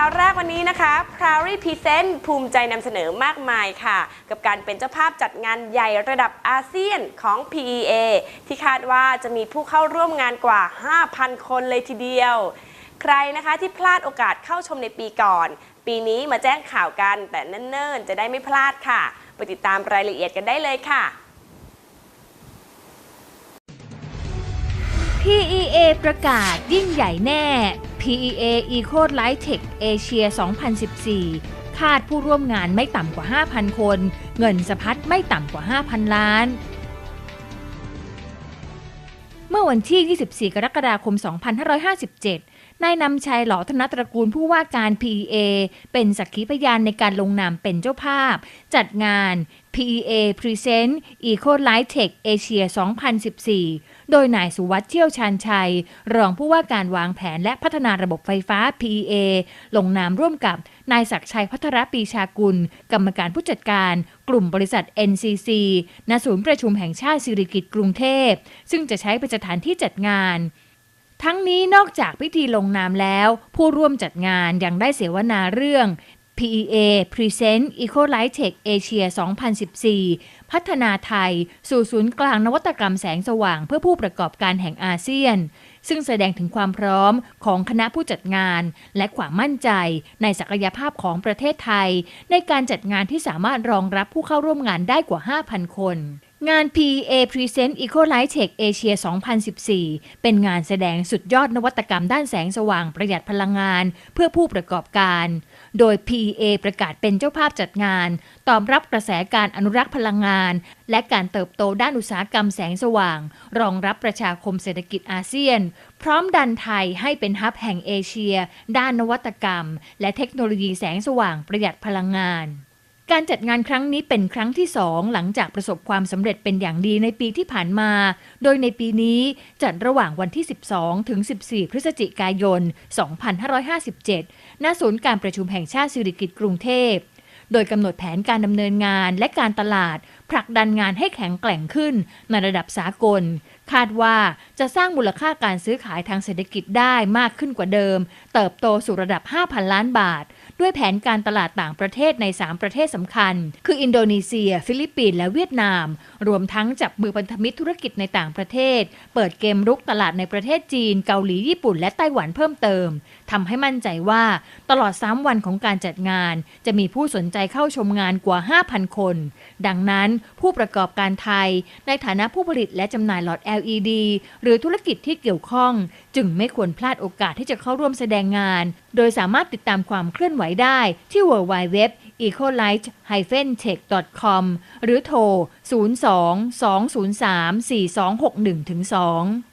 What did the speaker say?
ข่าวแรกวันนี้นะคะ p r a r y Present ภูมิใจนำเสนอมากมายค่ะ กับการเป็นเจ้าภาพจัดงานใหญ่ระดับอาเซียนของ PEA ที่คาดว่าจะมีผู้เข้าร่วมงานกว่า 5,000 คนเลยทีเดียว ใครนะคะที่พลาดโอกาสเข้าชมในปีก่อน ปีนี้มาแจ้งข่าวกันแต่เนิ่นๆ จะได้ไม่พลาดค่ะ ไปติดตามรายละเอียดกันได้เลยค่ะ PEA ประกาศยิ่งใหญ่แน่ PEA Eco Light Tech Asia 2014 คาดผู้ร่วมงานไม่ต่ำกว่า 5,000 คน เงินสะพัดไม่ต่ำกว่า 5,000 ล้าน เมื่อวันที่ 24 กรกฎาคม 2557 นายนำชัยหล่อธนตระกูลผู้ว่าการ PEA เป็นสักขีพยานในการลงนามเป็นเจ้าภาพ จัดงาน PEA Present Eco Light Tech Asia 2014 โดยนายสุวัสด์เชี่ยวชาญชัย รองผู้ว่าการวางแผนและพัฒนาระบบไฟฟ้า PEA ลงนามร่วมกับนายศักชัยพัทรปีชากุล กรรมการผู้จัดการ กลุ่มบริษัท NCC ณศูนย์ประชุมแห่งชาติสิริกิติ์กรุงเทพ ซึ่งจะใช้เป็นสถานที่จัดงาน ทั้งนี้นอกจากพิธีลงนามแล้ว ผู้ร่วมจัดงานยังได้เสวนาเรื่อง PEA Present Eco Light Tech Asia 2014 พัฒนาไทย สู่ศูนย์กลางนวัตกรรมแสงสว่างเพื่อผู้ประกอบการแห่งอาเซียน ซึ่งแสดงถึงความพร้อมของคณะผู้จัดงาน และความมั่นใจในศักยภาพของประเทศไทย ในการจัดงานที่สามารถรองรับผู้เข้าร่วมงานได้กว่า 5,000 คน งาน P.A. Present Eco Light Tech Asia 2014 เป็นงานแสดงสุดยอดนวัตกรรมด้านแสงสว่างประหยัดพลังงาน เพื่อผู้ประกอบการ โดย P.A. ประกาศเป็นเจ้าภาพจัดงาน ตอบรับกระแสการอนุรักษ์พลังงาน และการเติบโตด้านอุตสาหกรรมแสงสว่าง รองรับประชาคมเศรษฐกิจอาเซียน พร้อมดันไทยให้เป็นฮับแห่งเอเชีย ด้านนวัตกรรม และเทคโนโลยีแสงสว่างประหยัดพลังงาน การจัดงานครั้งนี้เป็นครั้งที่สองหลังจากประสบความสำเร็จเป็นอย่างดีในปีที่ผ่านมา โดยในปีนี้จัดระหว่างวันที่ 12 ถึง 14 พฤศจิกายน 2557 ณ ศูนย์การประชุมแห่งชาติสิริกิติ์กรุงเทพ โดยกำหนดแผนการดำเนินงานและการตลาด ผลักดันงานให้แข็งแกร่งขึ้นในระดับสากล คาดว่าจะสร้างมูลค่าการซื้อขายทางเศรษฐกิจได้มากขึ้นกว่าเดิม เติบโตสู่ระดับ 5,000 ล้านบาท ด้วยแผนการตลาดต่างประเทศใน 3 ประเทศสำคัญ คืออินโดนีเซีย ฟิลิปปินส์และเวียดนาม รวมทั้งจับมือพันธมิตรธุรกิจในต่างประเทศ เปิดเกมรุกตลาดในประเทศจีน เกาหลีญี่ปุ่น และไต้หวันเพิ่มเติมทำให้มั่นใจว่าตลอด 3 วันของการจัดงาน จะมีผู้สนใจเข้าชมงานกว่า 5,000 คน ดังนั้นผู้ประกอบการไทย ในฐานะผู้ผลิตและจำหน่ายหลอด LED หรือธุรกิจที่เกี่ยวข้อง จึงไม่ควรพลาดโอกาสที่จะเข้าร่วมแสดงงาน โดยสามารถติดตามความเคลื่อนไหวได้ที่ www ecolight-tech.com หรือโทร 02 203 4261 2